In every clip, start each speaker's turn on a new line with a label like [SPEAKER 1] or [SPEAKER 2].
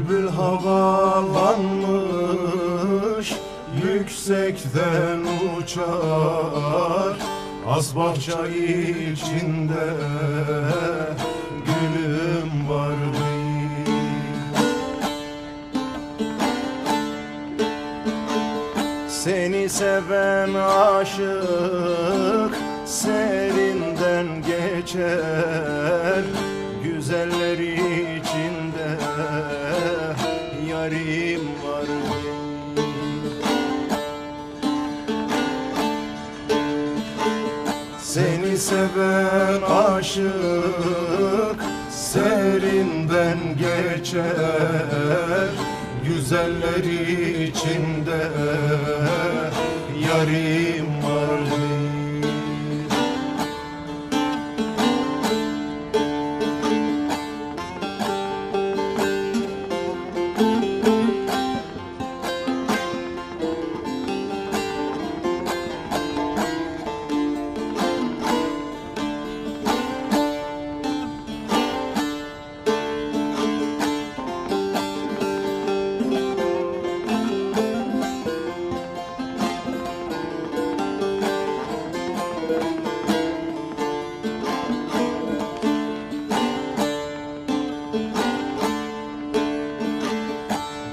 [SPEAKER 1] Bülbül havalanmış Yüksekten uçar. Az bahçe içinde Gülüm var Seni seven aşık Serinden geçer. Güzel Seni seven aşık serinden geçer. Güzeller içinde yarim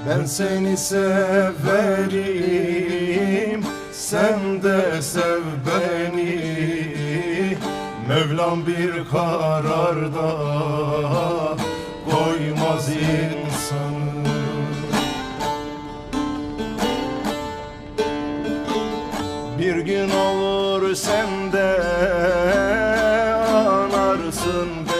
[SPEAKER 1] Ben seni severim Sen de sev beni. Mevlam bir kararda Koymaz insanı. Bir gün olur sen de anarsın beni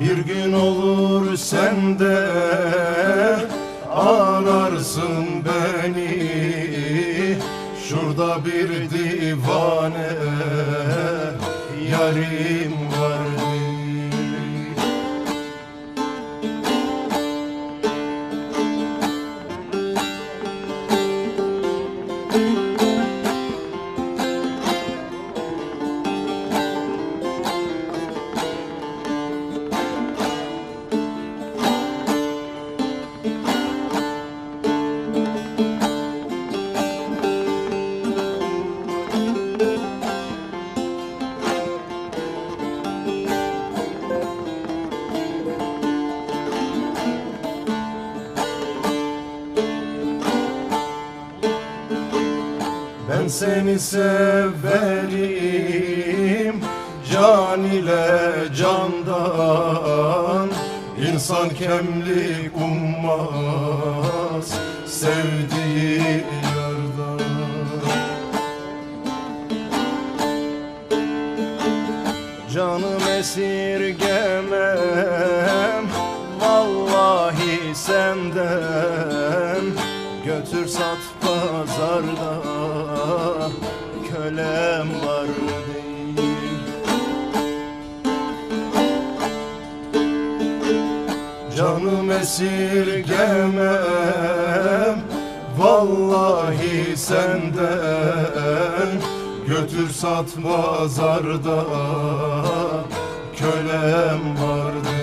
[SPEAKER 1] Bir gün olur sen de anarsın beni. Şurada bir divane yarim var. değil Ben seni severim. Can ile candan İnsan kemlik ummaz Sevdiği yardan Canım esirgemem. Vallahi senden Götür sat pazarda Kölem var değil? Canım esirgemem Vallahi senden. Götür sat pazarda Kölem vardı